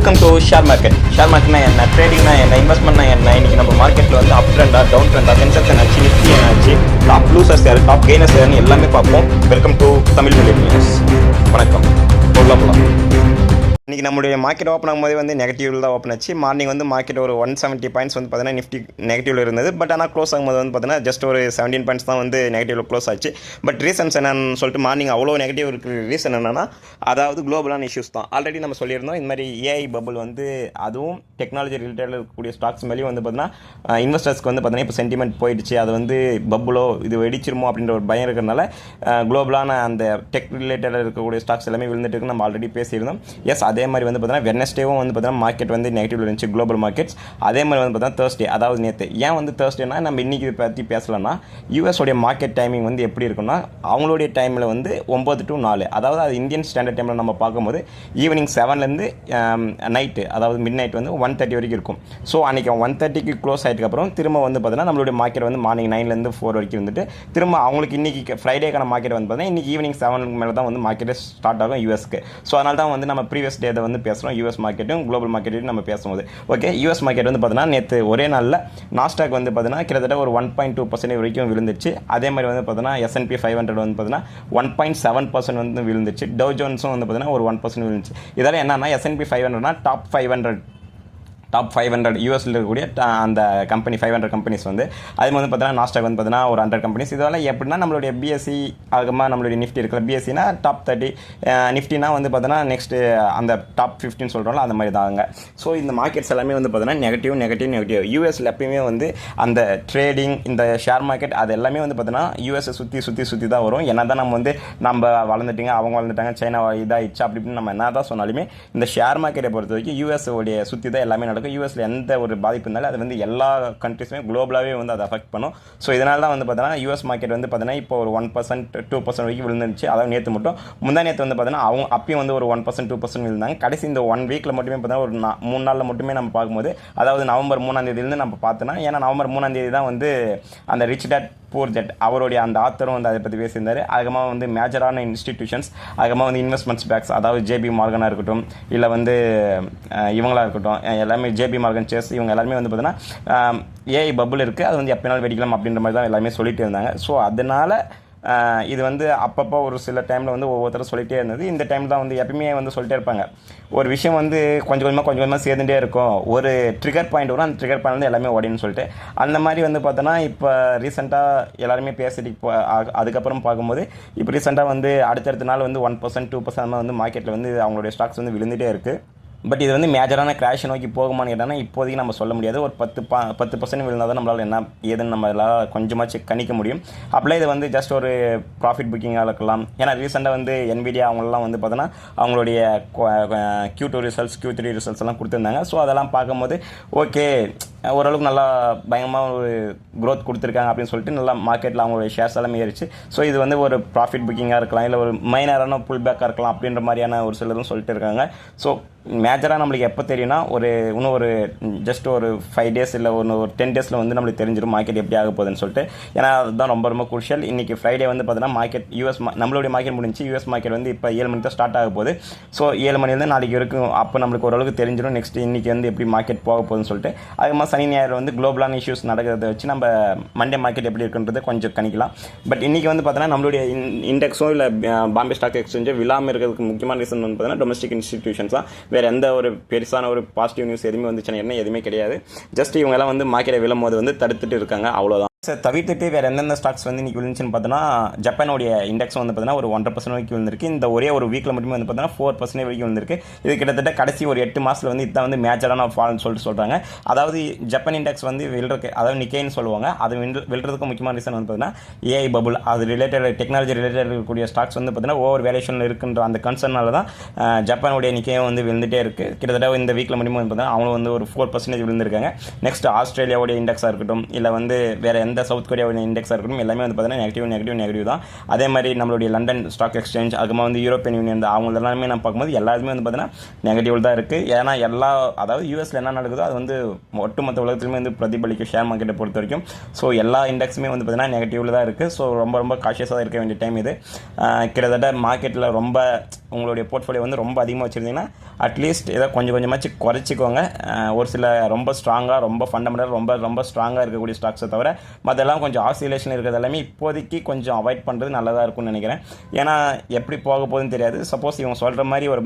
Welcome to share market share மார்க்கெட்னா என்ன? ட்ரேடிங்னா என்ன? இன்வெஸ்ட்மெண்ட்னா என்ன? இன்னைக்கு நம்ம மார்க்கெட்டில் வந்து அப் ட்ரெண்டா டவுன் ட்ரெண்டா சென்செக்ஸ் என்னாச்சு நிஃப்டி என்னாச்சு டாப் லூசர்ஸ் யார் டாப் கெய்னர்ஸ் யாருன்னு எல்லாமே பார்ப்போம். Welcome to Tamil million news வணக்கம். போகலாம் போகலாம். இன்றைக்கி நம்மளுடைய மார்க்கெட் ஓப்பன் ஆகும்போது வந்து நெகட்டிவில் தான் ஓப்பன் ஆச்சு. மார்னிங் வந்து மார்க்கெட் ஒரு ஒன் செவன்ட்டி பாயிண்ட்ஸ் வந்து பார்த்தீங்கன்னா நிஃப்டி நெகட்டிவில் இருந்தது. பட் ஆனால் க்ளோஸ் ஆகும்போது வந்து பார்த்தீங்கன்னா ஜஸ்ட் ஒரு செவன்டீன் பாயிண்ட்ஸ் தான் வந்து நெகட்டிவில் க்ளோஸ் ஆச்சு. பட் ரீசன்ஸ் என்னன்னு சொல்லிட்டு மார்னிங் அவ்வளோ நெகட்டிவ் இருக்கிற ரீசன் என்னென்னா அதாவது குளோபலான இஷ்யூஸ் தான். ஆல்ரெடி நம்ம சொல்லியிருந்தோம் இந்த மாதிரி ஏஐ பபுள் வந்து அதுவும் டெக்னாலஜி ரிலேட்டட் இருக்கக்கூடிய ஸ்டாக்ஸ் மேலேயும் வந்து பார்த்தீங்கன்னா இன்வெஸ்டர்ஸ்க்கு வந்து பார்த்தீங்கன்னா இப்போ சென்டிமெண்ட் போயிடுச்சு. அது வந்து பப்புளோ இது வெடிச்சிருமோ அப்படின்ற ஒரு பயம் இருக்கிறனால குளோபலான அந்த டெக் ரிலேட்டடாக இருக்கக்கூடிய ஸ்டாக்ஸ் எல்லாமே விழுந்துட்டு நம்ம ஆல்ரெடி பேசியிருந்தோம். எஸ் அதே அதே மாதிரி வந்து பார்த்தீங்கன்னா வெனஸ்டேவும் வந்து பார்த்தீங்கன்னா மார்க்கெட் வந்து நெகட்டிவ் இருந்துச்சு குளோபல் மார்க்கெட்ஸ் அதே மாதிரி வந்து பார்த்தீங்கன்னா தேர்ஸ்டே அதாவது நேற்று ஏன் வந்து தேர்ஸ்டேனா நம்ம இன்றைக்கி பற்றி பேசலாம்னா யூஎஸோடைய உடைய மார்க்கெட் டைமிங் வந்து எப்படி இருக்குன்னா அவங்களுடைய டைமில் வந்து ஒம்பது டு நாலு. அதாவது அது இந்தியன் ஸ்டாண்டர்ட் டைமில் நம்ம பார்க்கும்போது ஈவினிங் செவன்லேருந்து நைட்டு அதாவது மிட் நைட் வந்து ஒன் தேர்ட்டி வரைக்கும் இருக்கும். ஸோ அன்றைக்கி ஒன் தேர்ட்டிக்கு க்ளோஸ் ஆகிட்டுக்கப்புறம் திரும்ப வந்து பார்த்தீங்கன்னா நம்மளுடைய மார்க்கெட் வந்து மார்னிங் நைன்லேருந்து ஃபோர் வரைக்கும் இருந்துட்டு திரும்ப அவங்களுக்கு இன்றைக்கி ஃப்ரைடேக்கான மார்க்கெட் வந்து பார்த்தீங்கன்னா இன்றைக்கி ஈவினிங் செவனுக்கு மேலே தான் வந்து மார்க்கெட்டே ஸ்டார்ட் ஆகும் யூஎஸ்க்கு ஸோ அதனால தான் வந்து நம்ம ப்ரீவியஸ் டே வந்து பேசுகிறோம் யூஎஸ் மார்க்கெட்டும் குளோபல் மார்க்கெட்டையும் நம்ம பேசும்போது. ஓகே யூஎஸ் மார்க்கெட் வந்து பார்த்தீங்கன்னா நேற்று ஒரே நாளில் நாஸ்டாக் வந்து பார்த்தீங்கன்னா கிட்டத்தட்ட ஒரு ஒன் பாயிண்ட் டூ பர்சன்ட் வரைக்கும் விழுந்துச்சு. அதே மாதிரி வந்து பார்த்தீங்கன்னா எஸ்என்பி ஃபைவ் ஹண்ட்ரட் வந்து பார்த்தீங்கன்னா ஒன் பாயிண்ட் செவன் பர்சன்ட் வந்து விழுந்துச்சு. டவ் ஜோன்ஸும் வந்து பார்த்தீங்கன்னா ஒரு ஒன் பர்சன்ட் விழுந்துச்சு. இதெல்லாம் என்னன்னா S and P five ஹண்ட்ரட்னா top five hundred top five hundred யூஎஸ்ல இருக்கக்கூடிய அந்த கம்பெனி ஃபைவ் ஹண்ட்ரட் கம்பெனிஸ் வந்து அது வந்து பார்த்தீங்கன்னா நாஸ்டாக் வந்து பார்த்தீங்கன்னா ஒரு ஹண்ட்ரட் கம்பெனிஸ் இதெல்லாம் எப்படின்னா நம்மளுடைய பிஎஸ்சி அதுக்கப்புறமா நம்மளுடைய நிஃப்டி இருக்கிற பிஎஸ்சினா டாப் தேர்ட்டி நிஃப்டினா வந்து பார்த்தீங்கன்னா நெக்ஸ்ட் அந்த டாப் ஃபிஃப்டின்னு சொல்கிறோம்ல அந்த மாதிரி தாங்க. ஸோ இந்த மார்க்கெட்ஸ் எல்லாமே வந்து பார்த்தீங்கன்னா நெகட்டிவ் நெகட்டிவ் நெகட்டிவ் யூஎஸ்ல எப்பயுமே வந்து அந்த ட்ரேடிங் இந்த ஷேர் மார்க்கெட் அது எல்லாமே வந்து பார்த்தீங்கன்னா யூஎஸ்ஸை சுற்றி சுற்றி சுற்றி தான் வரும். என்ன தான் நம்ம வந்து நம்ம வளர்ந்துட்டீங்க அவங்க வளர்ந்துட்டாங்க சைனா இதாகிடுச்சு அப்படி இப்படின்னு நம்ம என்ன தான் சொன்னாலுமே இந்த ஷேர் மார்க்கெட்டை பொறுத்த வரைக்கும் யூஎஸ் உடைய சுற்றி தான் எல்லாமே நடக்கும் யூஎஸ்ல எந்த ஒரு பாதிப்பு இருந்தாலும் அது வந்து எல்லா கண்ட்ரிஸுமே குளோபலாகவே வந்து அதை அஃபெக்ட் பண்ணும். ஸோ இதனால தான் வந்து பார்த்தீங்கன்னா யூஎஸ் மார்க்கெட் வந்து பார்த்தீங்கன்னா இப்போ ஒரு ஒன் பர்சன்ட் டூ பர்சன்ட் வரைக்கும் விழுந்துருந்துச்சு அதாவது நேற்று மட்டும் முந்தா நேற்று வந்து பார்த்தீங்கன்னா அவங்க அப்பயும் வந்து ஒரு ஒன் பர்சன்ட் டூ பர்சன்ட் விழுந்தாங்க. கடைசி இந்த ஒன் வீக்கில் மட்டுமே பார்த்தீங்கன்னா ஒரு நா- மூணு நாளில் மட்டுமே நம்ம பார்க்கும்போது அதாவது நவம்பர் மூணாம் தேதியிலேருந்து நம்ம பார்த்தோன்னா ஏன்னா நவம்பர் மூணாம் தேதி தான் வந்து அந்த ரிச் டேட் போர் ஜெட் அவருடைய அந்த ஆத்தரும் வந்து அதை பற்றி பேசியிருந்தார். அதுக்கப்புறமா வந்து மேஜரான இன்ஸ்டிடியூஷன்ஸ் அதுக்கப்புறமா வந்து இன்வெஸ்ட்மெண்ட்ஸ் பேக்ஸ் அதாவது ஜேபி மார்கனாக இருக்கட்டும் இல்லை வந்து இவங்களாக இருக்கட்டும் எல்லாமே ஜேபி மார்கன் சேஸ் இவங்க எல்லாருமே வந்து பார்த்தீங்கன்னா ஏஐ பபுள் இருக்குது அது வந்து எப்போ நாள் வெடிக்கலாம் அப்படின்ற மாதிரி தான் எல்லாமே சொல்லிட்டு இருந்தாங்க. ஸோ அதனால் இது வந்து அப்பப்போ ஒரு சில டைமில் வந்து ஒவ்வொருத்தரும் சொல்லிகிட்டே இருந்தது. இந்த டைம் தான் வந்து எப்பயுமே வந்து சொல்லிட்டே இருப்பாங்க. ஒரு விஷயம் வந்து கொஞ்சம் கொஞ்சமாக கொஞ்சம் கொஞ்சமாக சேர்ந்துட்டே இருக்கும். ஒரு ட்ரிகர் பாயிண்ட் வரும். அந்த ட்ரிகர் பாயிண்ட் வந்து எல்லாமே ஓடின்னு சொல்லிட்டு. அந்த மாதிரி வந்து பார்த்தோன்னா இப்போ ரீசெண்டாக எல்லாருமே பேசிட்டு இப்போ அதுக்கப்புறம் பார்க்கும்போது இப்போ ரீசெண்டாக வந்து அடுத்தடுத்த நாள் வந்து ஒன் பர்சன்ட் டூ பர்சன்ட் வந்து மார்க்கெட்டில் வந்து அவங்களுடைய ஸ்டாக்ஸ் வந்து விழுந்துட்டே இருக்குது பட் இது வந்து மேஜரான கிராஷ் நோக்கி போகுமான்னு கேட்டால் இப்போதைக்கு நம்ம சொல்ல முடியாது. ஒரு பத்து பா பத்து பர்சன்ட் விழுந்தால் தான் நம்மளால் என்ன ஏதுன்னு நம்மளால் கொஞ்சமாக செக் கணிக்க முடியும். அப்படிலாம் இது வந்து ஜஸ்ட் ஒரு ப்ராஃபிட் புக்கிங்காக இருக்கலாம். ஏன்னா ரீசெண்டாக வந்து NVIDIA அவங்களெலாம் வந்து பார்த்தோன்னா அவங்களுடைய Q two results Q three results எல்லாம் கொடுத்துருந்தாங்க. ஸோ அதெல்லாம் பார்க்கும்போது ஓகே ஓரளவுக்கு நல்லா பயங்கரமாக ஒரு க்ரோத் கொடுத்துருக்காங்க அப்படின்னு சொல்லிட்டு நல்லா மார்க்கெட்டில் அவங்களுடைய ஷேர்ஸ் எல்லாமே ஏறிச்சு ஸோ இது வந்து ஒரு ப்ராஃபிட் புக்கிங்காக இருக்கலாம் இல்லை ஒரு மைனரான புல் பேக்காக இருக்கலாம் அப்படின்ற மாதிரியான ஒரு சிலரும் சொல்லிட்டு இருக்காங்க. ஸோ மேஜராக நம்மளுக்கு எப்போ தெரியும்னா ஒரு இன்னும் ஒரு ஜஸ்ட் ஒரு ஃபைவ் டேஸ் இல்லை ஒன்று ஒரு டென் டேஸில் வந்து நம்மளுக்கு தெரிஞ்சிடும் மார்க்கெட் எப்படி ஆக போகுதுன்னு சொல்லிட்டு. ஏன்னா அதுதான் ரொம்ப ரொம்ப குருஷியல் இன்றைக்கி ஃப்ரைடே வந்து பார்த்தீங்கன்னா மார்க்கெட் யூஎஸ் நம்மளுடைய மார்க்கெட் முடிஞ்சு யூஎஸ் மார்க்கெட் வந்து இப்போ ஏழு மணிக்கு தான் ஸ்டார்ட் ஆக போகுது. ஸோ ஏழு மணிலேருந்து நாளைக்கு வரைக்கும் அப்போ நம்மளுக்கு ஓரளவுக்கு தெரிஞ்சிடும் நெக்ஸ்ட் இன்றைக்கி வந்து எப்படி மார்க்கெட் போக போகுதுன்னு சொல்லிட்டு. அதுக்கப்புறமா சனி ஞாயிறு வந்து குளோபலான இஷ்யூஸ் நடக்கிறத வச்சு நம்ம மண்டே மார்க்கெட் எப்படி இருக்குன்றது கொஞ்சம் கணிக்கலாம். பட் இன்றைக்கி வந்து பார்த்தீங்கன்னா நம்மளுடைய இண்டெக்ஸோ இல்லை பாம்பே ஸ்டாக் எக்ஸ்சேஞ்சோ விழாமல் இருக்கிறதுக்கு முக்கியமான ரீசன் வந்து பார்த்தீங்கன்னா டொமஸ்டிக் இன்ஸ்டிடியூஷன்ஸ் தான். வேறு எந்த ஒரு பெருசான ஒரு பாசிட்டிவ் நியூஸ் எதுவுமே வந்துச்சுன்னா என்ன எதுவுமே கிடையாது. ஜஸ்ட் இவங்கெல்லாம் வந்து மார்க்கெட்டை விழும்போது வந்து தடுத்துட்டு இருக்காங்க. அவ்வளோதான் சார் தவிர்த்துட்டு வேறு எந்தெந்த ஸ்டாக்ஸ் வந்து இன்றைக்கி விழுந்துச்சுன்னு பார்த்தோன்னா ஜப்பானுடைய இண்டெக்ஸ் வந்து பார்த்தீங்கன்னா ஒரு ஒன்றரை பர்சன்ட் வரைக்கும் விழுந்திருக்கு. இந்த ஒரே ஒரு வீக்கில் மட்டுமே வந்து பார்த்தீங்கன்னா ஃபோர் பர்சன்ட் வரைக்கும் விழுந்திருக்கு. இது கிட்டத்தட்ட கடைசி ஒரு எட்டு மாதத்தில் வந்து இதுதான் வந்து மேஜரான ஃபால்னு சொல்லிட்டு சொல்கிறாங்க அதாவது ஜப்பான் இண்டெக்ஸ் வந்து விழுறக்கு அதாவது நிக்கேன்னு சொல்லுவாங்க. அது விழுறதுக்கு முக்கியமான ரீசன் வந்து பார்த்தீங்கன்னா ஏஐ பபுள் அது ரிலேட்டட் டெக்னாலஜி ரிலேட்டட் இருக்கக்கூடிய ஸ்டாக்ஸ் வந்து பார்த்தீங்கன்னா ஓவர் வேலேஷனில் இருக்குன்ற அந்த கன்சர்னால தான் ஜப்பானுடைய நிக்கையும் வந்து விழுந்துட்டே இருக்குது கிட்டத்தட்ட இந்த வீக்கில் மட்டுமே வந்து பார்த்தீங்கன்னா அவங்களும் வந்து ஒரு ஃபோர் பர்சன்டேஜ் விழுந்திருக்காங்க. நெக்ஸ்ட் ஆஸ்திரேலியாவுடைய இண்டெக்ஸாக இருக்கட்டும் இல்லை வந்து வேறு எந்த சவுத் கொரியாவோட இண்டெக்ஸாக இருக்கணும் எல்லாமே வந்து பார்த்தீங்கன்னா நெகட்டிவ் நெகட்டிவ் நெகட்டிவ் தான். அதே மாதிரி நம்மளுடைய லண்டன் ஸ்டாக் எக்ஸ்சேஞ்ச் அதுக்கப்புறமா வந்து யூரோப்பியன் யூனியன் அவங்க எல்லாமே நம்ம பார்க்கும்போது எல்லாருமே வந்து பார்த்தீங்கன்னா நெகட்டிவ் தான் இருக்குது ஏன்னா எல்லா அதாவது யூஎஸில் என்ன நடக்குதோ அது வந்து ஒட்டுமொத்த உலகத்துலையுமே வந்து பிரதிபலிக்கும் ஷேர் மார்க்கெட்டை பொறுத்த வரைக்கும். ஸோ எல்லா இண்டெக்ஸுமே வந்து பார்த்தீங்கன்னா நெகட்டிவில் தான் இருக்குது ஸோ ரொம்ப ரொம்ப காஷியஸாக இருக்க வேண்டிய டைம் இது. கிட்டத்தட்ட மார்க்கெட்டில் ரொம்ப உங்களுடைய போர்ட்ஃபோலியோ வந்து ரொம்ப அதிகமாக வச்சுருந்தீங்கன்னா அட்லீஸ்ட் ஏதோ கொஞ்சம் கொஞ்சமாச்சு குறைச்சிக்கோங்க. ஒரு சில ரொம்ப ஸ்ட்ராங்காக ரொம்ப ஃபண்டமெண்டல் ரொம்ப ரொம்ப ஸ்ட்ராங்காக இருக்கக்கூடிய ஸ்டாக்ஸை தவிர மற்றெல்லாம் கொஞ்சம் ஆசிலேஷன் இருக்கிறது எல்லாமே இப்போதைக்கு கொஞ்சம் அவாய்ட் பண்ணுறது நல்லதாக இருக்கும்னு நினைக்கிறேன். ஏன்னா எப்படி போக போகுதுன்னு தெரியாது. சப்போஸ் இவங்க சொல்கிற மாதிரி ஒரு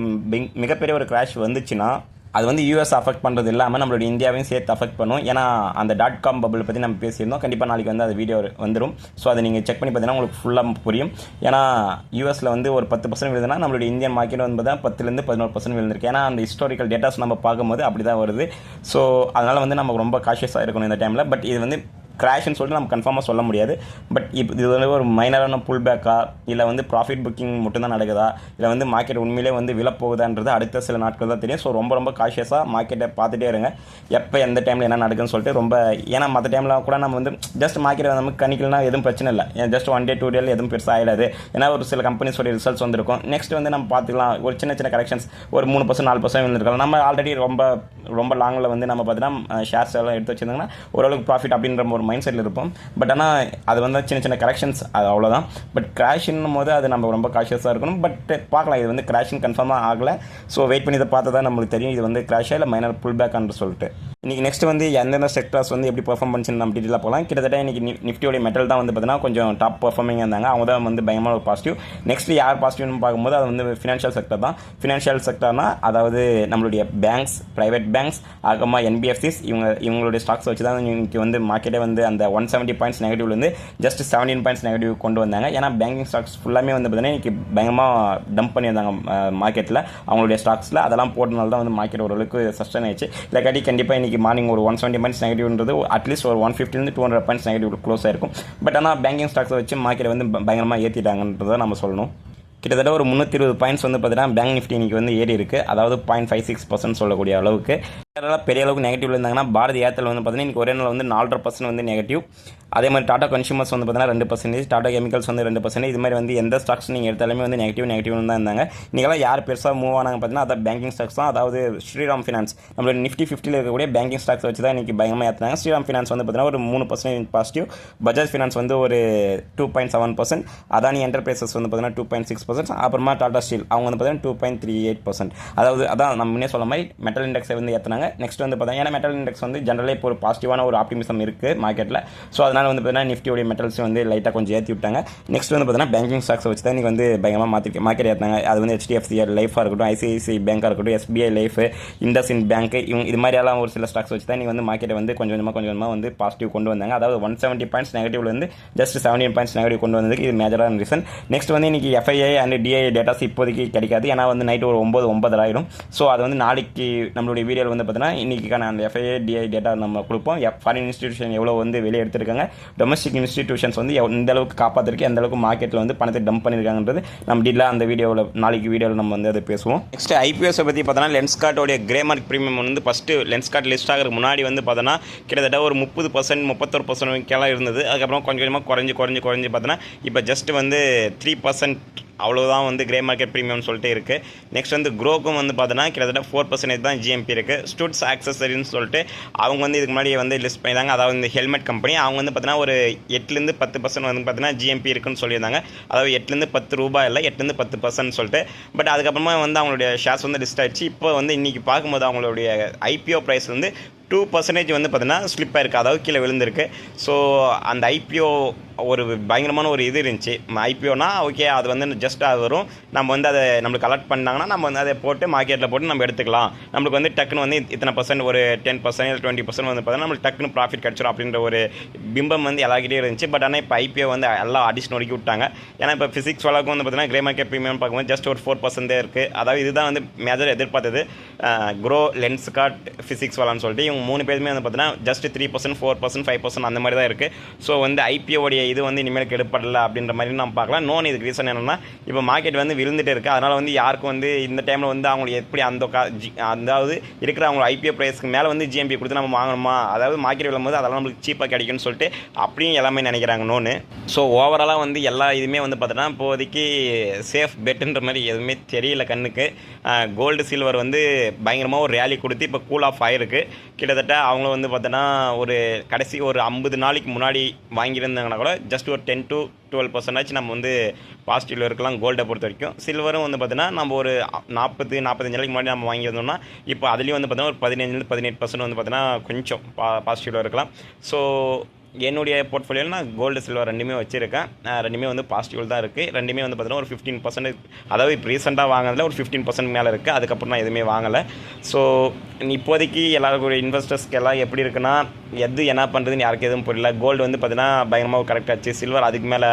மிகப்பெரிய ஒரு கிராஷ் வந்துச்சுன்னா அது வந்து யூஎஸ் அஃபெக்ட் பண்ணுறது இல்லாமல் நம்மளுடைய இந்தியாவையும் சேர்த்து அஃபெக்ட் பண்ணும். ஏன்னா அந்த டாட் காம் பபிள் பற்றி நம்ம பேசியிருந்தோம். கண்டிப்பாக நாளைக்கு வந்து அது வீடியோ வந்துடும் ஸோ அதை நீங்கள் செக் பண்ணி பார்த்தீங்கன்னா உங்களுக்கு ஃபுல்லாக புரியும். ஏன்னா யூஎஸில் வந்து ஒரு பத்து பர்சன்ட் விழுதுனா நம்மளுடைய இந்தியன் மார்க்கெட் வந்து தான் பத்துலேருந்து பதினோரு பர்சன்ட் விழுந்திருக்கு. ஏன்னா அந்த ஹிஸ்டாரிக்கல் டேட்டாஸ் நம்ம பார்க்கும்போது அப்படி தான் வருது. ஸோ அதனால் வந்து நம்ம ரொம்ப காஷியஸாக இருக்கணும் இந்த டைமில் பட் இது வந்து கிராஷ்னு சொல்லிட்டு நம்ம கன்ஃபார்மாக சொல்ல முடியாது. பட் இப்போ இது வந்து ஒரு மைனரான புல் பேக்கா இல்லை வந்து ப்ராஃபிட் புக்கிங் மட்டும்தான் நடக்குதா? இல்லை வந்து மார்க்கெட் உண்மையிலே வந்து விழப்போகுதான்றது அடுத்த சில நாட்கள் தான் தெரியும். ஸோ ரொம்ப ரொம்ப காஷியஸாக மார்க்கெட்டை பார்த்துட்டே இருங்க. எப்போ எந்த டைமில் என்ன நடக்குன்னு சொல்லிட்டு ரொம்ப ஏன்னா மற்ற டைமில் கூட நம்ம வந்து ஜஸ்ட் மார்க்கெட் நமக்கு கணிக்கலனா எதுவும் பிரச்சனை இல்லை. ஜஸ்ட் ஒன் டே டூ டேல எதுவும் பெருசாக ஆகிடாது ஏன்னா ஒரு சில கம்பெனிஸோட ரிசல்ட்ஸ் வந்திருக்கும். நெக்ஸ்ட் வந்து நம்ம பார்த்துக்கலாம். ஒரு சின்ன சின்ன கரெக்ஷன்ஸ் ஒரு மூணு பர்சன்ட் நாலு பர்சன்ட் வந்திருக்கலாம் நம்ம ஆல்ரெடி ரொம்ப ரொம்ப லாங்கில் வந்து நம்ம பார்த்தீங்கன்னா ஷேர்ஸ் எல்லாம் எடுத்து வச்சிருந்தோம்னா ஓரளவுக்கு ப்ராஃபிட் அப்படின்ற ஒரு மைண்ட் செட்டில் இருப்போம். பட் ஆனால் அது வந்து சின்ன சின்ன கரெக்ஷன்ஸ் அது அவ்வளோதான் பட் கிராஷின்னும் போது அது நம்ம ரொம்ப காஷியஸாக இருக்கணும். பட் eh, பார்க்கலாம். இது வந்து கிராஷின் கன்ஃபார்மாக ஆகலை. ஸோ வெயிட் பண்ணி இதை பார்த்தா தான் நம்மளுக்கு தெரியும். இது வந்து கிராஷாக இல்லை மைனர் புல் பேக்கான்னு சொல்லிட்டு. இன்றைக்கி நெக்ஸ்ட் வந்து எந்தெந்த செக்டர்ஸ் வந்து எப்படி பர்ஃபார்ம் பண்ணிச்சுன்னு நம்ம டீட்டெயிலாக போகலாம். கிட்டத்தட்ட இன்றைக்கி நிஃப்டியோடைய மெட்டல் தான் வந்து பார்த்தீங்கன்னா கொஞ்சம் டாப் பர்ஃபார்மிங் இருந்தாங்க. அவங்க தான் வந்து பயங்கரமான ஒரு பாசிட்டிவ் நெக்ஸ்ட் யார் பாசிட்டிவ்னு பார்க்கும்போது அது வந்து ஃபினான்ஷியல் செக்டர் தான். ஃபினான்ஷியல் செக்டர்னா அதாவது நம்மளுடைய பேங்க்ஸ் ப்ரைவேட் பேங்க்ஸ் அதுக்கப்புறமா என்பிஎஃப்சிஸ் இவங்க இவங்களுடைய ஸ்டாக்ஸ் வச்சு தான் இன்றைக்கி வந்து மார்க்கெட்டே வந்து அந்த ஒன் செவன்ட்டி பாயிண்ட்ஸ் நெகட்டிவ்லேருந்து ஜஸ்ட் செவன்டீன் பாயிண்ட்ஸ் நெகட்டிவ் கொண்டு வந்தாங்க. ஏன்னா பேங்கிங் ஸ்டாக்ஸ் ஃபுல்லாமே வந்து பார்த்தீங்கன்னா இன்னைக்கு பயங்கரமாக டம்ப் பண்ணியிருந்தாங்க மார்க்கெட்டில் அவங்களுடைய ஸ்டாக்ஸில் அதெல்லாம் போட்டனால தான் வந்து மார்க்கெட் ஓரளவுக்கு சஸ்டன் ஆயிடுச்சு. இல்லாட்டி கண்டிப்பாக இன்றைக்கி மார்னிங் ஒரு ஒன் செவன்ட்டி பாயிண்ட்ஸ் நெகட்டிவ்ன்றது அட்லீஸ்ட் ஒரு one ஃபிஃப்டிலேருந்து two hundred points negative close ஆயிருக்கும். பட் ஆனால் பேங்கிங் ஸ்டாக்ஸை வச்சு மார்க்கெட் வந்து பயங்கரமாக ஏற்றிட்டாங்கன்றதை நம்ம சொல்லணும். கிட்டத்தட்ட ஒரு முந்நூற்றி இருபது பாயிண்ட்ஸ் வந்து பார்த்தீங்கன்னா பேங்க் நிஃப்டி இன்னைக்கு வந்து ஏறி இருக்கு அதாவது பாயிண்ட் ஃபைவ் சிக்ஸ் பர்சன்ட் சொல்லக்கூடிய அளவுக்கு. யாரெல்லாம் பெரிய அளவுக்கு நெகட்டிவ்ல இருந்தாங்கன்னா பாரதி ஏர்டெல் வந்து பார்த்தீங்கன்னா இன்னைக்கு ஒரே நாள் வந்து நாலரை பர்சன்ட் வந்து நெகட்டிவ் அதே மாதிரி டாடா கன்சூமர்ஸ் வந்து பார்த்தீங்கன்னா ரெண்டு பர்சன்டேஜ் டாடா கெமிக்கல்ஸ் வந்து ரெண்டு பர்சன்டேஜ் இது மாதிரி வந்து எந்த ஸ்டாக்ஸ் நீங்கள் எடுத்தாலுமே வந்து நெகட்டிவ் நெகட்டிவ் தான் இருந்தாங்க. இன்றைக்கெல்லாம் யார் பெருசாக மூவ் ஆனாங்க பார்த்தீங்கன்னா அதான் பேங்கிங் ஸ்டாக்ஸ் தான். அதாவது ஸ்ரீராம் ஃபினான்ஸ் நம்மளோட நிஃப்டி ஃபிஃப்டியில் இருக்கக்கூடிய பேங்கிங் ஸ்டாக்ஸ் வச்சு தான் இன்றைக்கி பயங்கரமாக ஏற்றினாங்க ஸ்ரீராம் ஃபினான்ஸ் வந்து பார்த்தீங்கன்னா ஒரு மூணு பர்சன்டேஜ் பாசிட்டிவ் பஜாஜ் ஃபினான்ஸ் வந்து ஒரு two point seven percent Adani enterprises வந்து பார்த்தீங்கன்னா டூ பாயிண்ட் சிக்ஸ் பர்சன்ட் அப்புறமா டாடா ஸ்டீல். அவங்க வந்து பார்த்தீங்கன்னா two point three eight percent அதாவது அதான் நம்ம முன்னே சொல்ல மாதிரி மெட்டல் இண்டெக்ஸை வந்து ஏற்றுனாங்க நெக்ஸ்ட் வந்து பார்த்தீங்கன்னா ஏன்னா மெட்டல் இண்டெக்ஸ் வந்து ஜென்ரலே இப்போ ஒரு பாசிட்டிவான ஒரு ஆப்டிமிசம் இருக்குது மார்க்கெட்டில் ஸோ அதனால் வந்து பார்த்தீங்கன்னா நிஃப்டியோடைய மெட்டல்ஸ் வந்து லைட்டாக கொஞ்சம் ஏற்றி விட்டாங்க. நெக்ஸ்ட் வந்து பார்த்தீங்கன்னா பேங்கிங் ஸ்டாக்ஸ் வச்சு தான் இன்றைக்கி வந்து பயங்கரமாக மாற்றி மார்க்கெட் ஏற்றினாங்க அது வந்து ஹெச்டிஎஃப்சி லைஃபாக இருக்கட்டும் ஐசிஐசி பேங்காக இருக்கட்டும் எஸ்பிஐ லைஃப் இண்டஸ்இன் பேங்க் இவங்க இது மாதிரியெல்லாம் ஒரு சில ஸ்டாக்ஸ் வச்சு தான் நீங்கள் வந்து மார்க்கெட்டை வந்து கொஞ்சம் கொஞ்சமாக கொஞ்சம் கொஞ்சமாக வந்து பாசிட்டிவ் கொண்டு வந்தாங்க. அதாவது ஒன் செவன்ட்டி பாயிண்ட்ஸ் நெகட்டிவ்ல வந்து ஜஸ்ட் செவன்டீன் பாயிண்ட்ஸ் நெகட்டிவ் கொண்டு வந்ததுக்கு இது மேஜரான ரீசன் நெக்ஸ்ட் வந்து இன்னைக்கு எஃப்ஐஐ அண்ட் டிஐ டேட்டாஸ் இப்போதைக்கு கிடைக்காது. ஏன்னா வந்து நைட்டு ஒரு ஒம்பது ஒன்பது ஆயிடும் ஸோ அது வந்து நாளைக்கு நம்மளுடைய வீடியோவில் வந்து பார்த்தீங்கன்னா இன்றைக்கான அந்த எஃப்ஐஏ டிஐ டேட்டா நம்ம கொடுப்போம். ஃபாரின் இன்ஸ்டிடியூஷன் எவ்வளோ வந்து வெளியே எடுத்திருக்காங்க? டொமஸ்டிக் இன்ஸ்டிடியூஷன்ஸ் வந்து எந்த அளவுக்கு காப்பாற்றிருக்கு எந்த அளவுக்கு மார்க்கெட்டில் வந்து பணத்தை டம்ப் பண்ணியிருக்காங்கன்றது நம்ம டீலாக அந்த வீடியோவில் நாளைக்கு வீடியோவில் நம்ம வந்து அதை பேசுவோம். நெக்ஸ்ட் ஐபிஎஸை பற்றி பார்த்தோன்னா லென்ஸ்கார்ட்டோடைய கிரேமார்க் ப்ரீமியம் வந்து ஃபஸ்ட்டு லென்ஸ்கார்ட் லிஸ்ட் ஆகிறதுக்கு முன்னாடி வந்து பார்த்தோன்னா கிட்டத்தட்ட ஒரு முப்பது பர்சன்ட் முப்பத்தொரு பர்சன்ட் கீழே இருந்தது. அதுக்கப்புறம் கொஞ்சம் கொஞ்சமாக குறைஞ்சி குறைஞ்சி குறைஞ்சி பார்த்தோன்னா இப்போ ஜஸ்ட் வந்து த்ரீ பர்சன்ட் அவ்வளோதான் வந்து கிரே மார்க்கெட் ப்ரீமியம்னு சொல்லிட்டு இருக்குது நெக்ஸ்ட் வந்து க்ரோக்கும் வந்து பார்த்தோன்னா கிட்டத்தட்ட ஃபோர் பர்சன்டேஜ் தான் ஜிஎம்பி இருக்குது ஸ்டூட்ஸ் ஆக்சசரின்னு சொல்லிட்டு அவங்க வந்து இதுக்கு முன்னாடி வந்து லிஸ்ட் பண்ணியிருந்தாங்க. அதாவது இந்த ஹெல்மெட் கம்பெனி அவங்க வந்து பார்த்தீங்கன்னா ஒரு எட்டுலேருந்து பத்து பர்சன்ட் வந்து பார்த்தீங்கன்னா ஜிஎம்பி இருக்குன்னு சொல்லியிருந்தாங்க. அதாவது எட்டுலேருந்து பத்து ரூபாய் இல்லை எட்டுலேருந்து பத்து பர்சன்ட் சொல்லிட்டு. பட் அதுக்கப்புறமா வந்து அவங்களுடைய ஷேர்ஸ் வந்து லிஸ்ட் ஆகிடுச்சு இப்போ வந்து இன்றைக்கி பார்க்கும்போது அவங்களுடைய ஐபிஓ ப்ரைஸ் வந்து டூ பர்சன்டேஜ் வந்து பார்த்தீங்கன்னா ஸ்லிப் ஆயிருக்கு. அதாவது கீழே விழுந்திருக்கு. ஸோ அந்த ஐபிஓ ஒரு பயங்கரமான ஒரு இது இருந்துச்சு. ஐபிஓனா ஓகே அது வந்து ஜஸ்ட் அது வரும். நம்ம வந்து அதை நம்மளுக்கு கலெக்ட் பண்ணாங்கன்னா நம்ம வந்து அதை போட்டு மார்க்கெட்டில் போட்டு நம்ம எடுத்துக்கலாம். நம்மளுக்கு வந்து டக்குன்னு வந்து இத்தனை பர்சன்ட் ஒரு டென் பர்சன்ட் இல்லை டுவெண்ட்டி பர்சன்ட் வந்து பார்த்தீங்கன்னா நம்மளுக்கு டக்குன்னு ப்ராஃபிட் கிடச்சிரும் அப்படின்ற ஒரு பிம்பம் வந்து எல்லாக்கிட்டே இருந்துச்சு. பட் ஆனால் இப்போ ஐபிஓ வந்து எல்லாம் அடிஷன் ஒடுக்கி விட்டாங்க. ஏன்னா இப்போ ஃபிசிக்ஸ் வழக்கம் வந்து பார்த்தீங்கன்னா கிரே மார்க்கெட் ப்ரீமியம் பார்க்கும்போது ஜஸ்ட் ஒரு ஃபோர் பர்சன்ட் இருக்குது அதாவது இதுதான் வந்து மேஜர் எதிர்பார்த்தது. க்ரோ லென்ஸ் கார்ட் ஃபிசிக்ஸ் வளான்னு சொல்லிட்டு இவங்க மூணு பேருமே வந்து பார்த்தீங்கன்னா just three percent four percent five percent அந்த மாதிரி தான் இருக்குது ஸோ வந்து ஐபிஓடைய இது வந்து இனிமேல் கெடுப்படல அப்படின்ற மாதிரி நம்ம பார்க்கலாம். நோன் இதுக்கு ரீசன் என்னென்னா இப்போ மார்க்கெட் வந்து விழுந்துட்டு இருக்குது அதனால் வந்து யாருக்கும் வந்து இந்த டைமில் வந்து அவங்களுக்கு எப்படி அந்த கா ஜி அதாவது இருக்கிற அவங்க ஐபிஓ ப்ரைஸ்க்கு மேலே வந்து ஜிஎம்பி கொடுத்து நம்ம வாங்கணுமா? அதாவது மார்க்கெட் விழும்போது அதெல்லாம் நம்மளுக்கு சீப்பாக கிடைக்கும்னு சொல்லிட்டு அப்படியும் எல்லாமே நினைக்கிறாங்க நோனு ஸோ ஓவராலாக வந்து எல்லா இதுவுமே வந்து பார்த்தோன்னா இப்போதைக்கு சேஃப் பெட்டுன்ற மாதிரி எதுவுமே தெரியல கண்ணுக்கு. கோல்டு சில்வர் வந்து பயங்கரமாக ஒரு ரேலி கொடுத்து இப்போ கூல் ஆஃப் ஆயிருக்கு. கிட்டத்தட்ட அவங்களும் வந்து பார்த்தோன்னா ஒரு கடைசி ஒரு ஐம்பது நாளைக்கு முன்னாடி வாங்கியிருந்தாங்கன்னா கூட ஜஸ்ட் ஒரு டென் டு டுவெல் பர்சன்டாச்சு நம்ம வந்து பாசிட்டிவில் இருக்கலாம் கோல்டை பொறுத்த வரைக்கும். சில்வரும் வந்து பார்த்தீங்கன்னா நம்ம ஒரு நாற்பது நாற்பத்தஞ்சு நாளைக்கு முன்னாடி நம்ம வாங்கியிருந்தோம்னா இப்போ அதுலேயும் வந்து பார்த்தீங்கன்னா ஒரு பதினஞ்சுலேருந்து பதினெட்டு பர்சன்ட் வந்து பார்த்தீங்கன்னா கொஞ்சம் பா பாசிட்டிவில் இருக்கலாம். ஸோ என்னுடைய போர்ட்ஃபோலியோவில் நான் கோல்டு சில்வர் ரெண்டுமே வச்சுருக்கேன். ரெண்டுமே வந்து பாசிட்டிவ் தான் இருக்குது ரெண்டுமே வந்து பார்த்தீங்கன்னா ஒரு ஃபிஃப்டீன் பர்சன்ட் அதாவது இப்போ ரீசெண்டாக வாங்கினதில் ஒரு ஃபிஃப்டீன் பர்சன்ட் மேலே இருக்குது அதுக்கப்புறம் நான் எதுவுமே வாங்கலை. ஸோ இப்போதைக்கு எல்லாருக்கும் இன்வெஸ்டர்ஸ்க்கு எல்லாம் எப்படி இருக்குன்னா எது என்ன பண்ணுறதுன்னு யாருக்கு எதுவும் புரியல. கோல்டு வந்து பார்த்தீங்கன்னா பயங்கரமாக கரெக்ட் ஆச்சு. சில்வர் அதுக்கு மேலே.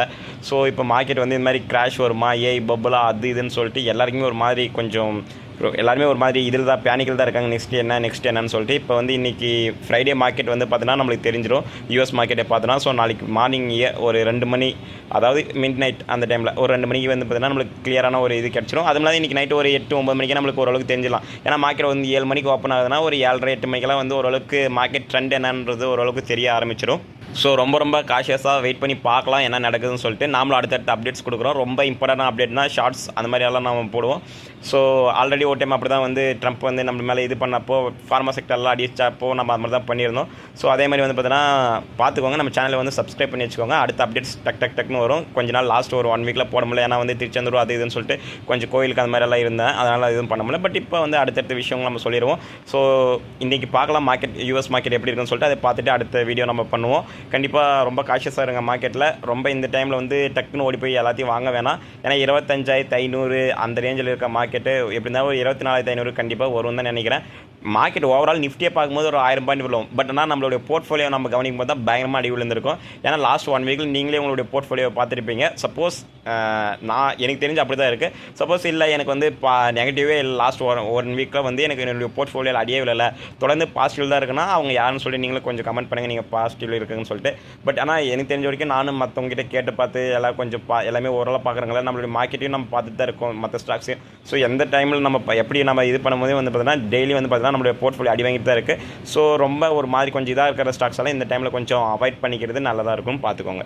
ஸோ இப்போ மார்க்கெட் வந்து இந்த மாதிரி கிராஷ் வருமா? ஏ பப்புலா அது இதுன்னு சொல்லிட்டு எல்லாருக்குமே ஒரு மாதிரி கொஞ்சம் எல்லாருமே ஒரு மாதிரி இதில் தான் பேனிக்கில் தான் இருக்காங்க. நெக்ஸ்ட் என்ன நெக்ஸ்ட் என்னன்னு சொல்லிட்டு இப்போ வந்து இன்றைக்கி ஃப்ரைடே மார்க்கெட் வந்து பார்த்தோன்னா நம்மளுக்கு தெரிஞ்சிடும் யூஎஸ் மார்க்கெட்டை பார்த்தோன்னா ஸோ நாளைக்கு மார்னிங் ஒரு ரெண்டு மணி அதாவது மிட் நைட் அந்த டைமில் ஒரு ரெண்டு மணிக்கு வந்து பார்த்தீங்கன்னா நம்மளுக்கு கிளியரான ஒரு இது கிடச்சிரும். அது இல்லாத இன்றைக்கி நைட்டு ஒரு எட்டு ஒம்பது மணிக்கு நம்மளுக்கு ஓரளவுக்கு தெரிஞ்சிடலாம். ஏன்னா மார்க்கெட் வந்து ஏழு மணிக்கு ஓப்பன் ஆகுதுன்னா ஒரு ஏழரை எட்டு மணிக்கெல்லாம் வந்து ஓரளவுக்கு மார்க்கெட் ட்ரெண்ட் என்னன்றது ஓரளவுக்கு தெரிய ஆரம்பிச்சிடும் ஸோ ரொம்ப ரொம்ப காஷியஸாக வெயிட் பண்ணி பார்க்கலாம் என்ன நடக்குதுன்னு சொல்லிட்டு நாமளும் அடுத்தடுத்த அப்டேட்ஸ் கொடுக்குறோம். ரொம்ப இம்பார்ட்டன்ட் அப்டேட்னா ஷார்ட்ஸ் அந்த மாதிரி எல்லாம் நம்ம போடுவோம். ஸோ ஆல்ரெடி ஒரு டைம் அப்படி தான் வந்து ட்ரம்ப் வந்து நம்ம மேலே இது பண்ணப்போ ஃபார்மா செக்டர்லாம் அடிச்சப்போ நம்ம அது மாதிரி தான் பண்ணியிருந்தோம். ஸோ அதே மாதிரி வந்து பார்த்தீங்கன்னா பார்த்துக்கோங்க. நம்ம சேனலை வந்து சப்ஸ்கிரைப் பண்ணி வச்சுக்கோங்க. அடுத்த அப்டேட்ஸ் டக் டக் டக்னு வரும். கொஞ்ச நாள் லாஸ்ட் ஒரு ஒன் வீக்கில் போட முடியல. ஏன்னா வந்து திருச்செந்தூர் அது இதுன்னு சொல்லிட்டு கொஞ்சம் கோயிலுக்கு அந்த மாதிரி எல்லாம் இருந்தேன். அதனால் எதுவும் பண்ண முடியல. பட் இப்போ வந்து அடுத்தடுத்த விஷயங்கள் நம்ம சொல்லிடுவோம் ஸோ இன்றைக்கி பார்க்கலாம். மார்க்கெட் யூஎஸ் மார்க்கெட் எப்படி இருக்குன்னு சொல்லிட்டு அதை பார்த்துட்டு அடுத்த வீடியோ நம்ம பண்ணுவோம். கண்டிப்பாக ரொம்ப காஷியஸாக இருங்க மார்க்கெட்டில் ரொம்ப இந்த டைமில் வந்து டக்குன்னு ஓடி போய் எல்லாத்தையும் வாங்க வேணாம். ஏன்னா இருபத்தஞ்சாயிரத்து ஐநூறு அந்த ரேஞ்சில் இருக்க மார்க்கெட்டு எப்படி இருந்தாலும் ஒரு இருபத்தி நாலாயிரத்து ஐநூறு கண்டிப்பாக வரும்னு தான் நினைக்கிறேன். மார்க்கெட் ஓவரால் நிஃப்டியை பார்க்கும்போது ஒரு ஆயிரம் பாயிண்ட் விழும். பட் ஆனால் நம்மளுடைய போர்ட்ஃபோலியோ நம்ம கவனிக்கும் போது தான் பயங்கரமாக அடி விழுந்திருக்கும். ஏன்னா லாஸ்ட் ஒன் வீக்கில் நீங்களே உங்களுடைய போர்ட்ஃபோலியோ பார்த்துருப்பீங்க. சப்போஸ் நான் எனக்கு தெரிஞ்சு அப்படி தான் இருக்குது சப்போஸ் இல்லை எனக்கு வந்து பா நெகட்டிவே இல்லை லாஸ்ட் ஒன் ஒன் வீக்கில் வந்து எனக்கு என்னுடைய போர்ட்ஃபோலியோ அடியே விழல. தொடர்ந்து பாசிட்டிவ் தான் இருக்குன்னா அவங்க யாருன்னு சொல்லி நீங்களும் கொஞ்சம் கமெண்ட் பண்ணுங்கள் நீங்கள் பாசிட்டிவ் இருக்குன்னு சொல்லிட்டு. பட் ஆனால் எனக்கு தெரிஞ்ச வரைக்கும் நானும் மற்றவங்ககிட்ட கேட்டு பார்த்து எல்லாம் கொஞ்சம் பா எல்லாமே ஓரளவு பார்க்குறாங்களே நம்மளுடைய மார்க்கெட்டையும் நம்ம பார்த்துட்டு தான் இருக்கோம் மற்ற ஸ்டாக்ஸையும் ஸோ எந்த டைமில் நம்ம எப்படி நம்ம இது பண்ணும்போதே வந்து பார்த்தீங்கன்னா டெய்லி வந்து பார்த்தீங்கன்னா நம்மளுடைய போர்ட்ஃபோலியோ அடி வாங்கிட்டு தான் இருக்குது ஸோ ரொம்ப ஒரு மாதிரி கொஞ்சம் இதாக இருக்கிற ஸ்டாக்ஸ் எல்லாம் இந்த டைமில் கொஞ்சம் அவாய்ட் பண்ணிக்கிறது நல்லதாக இருக்கும். பார்த்துக்கோங்க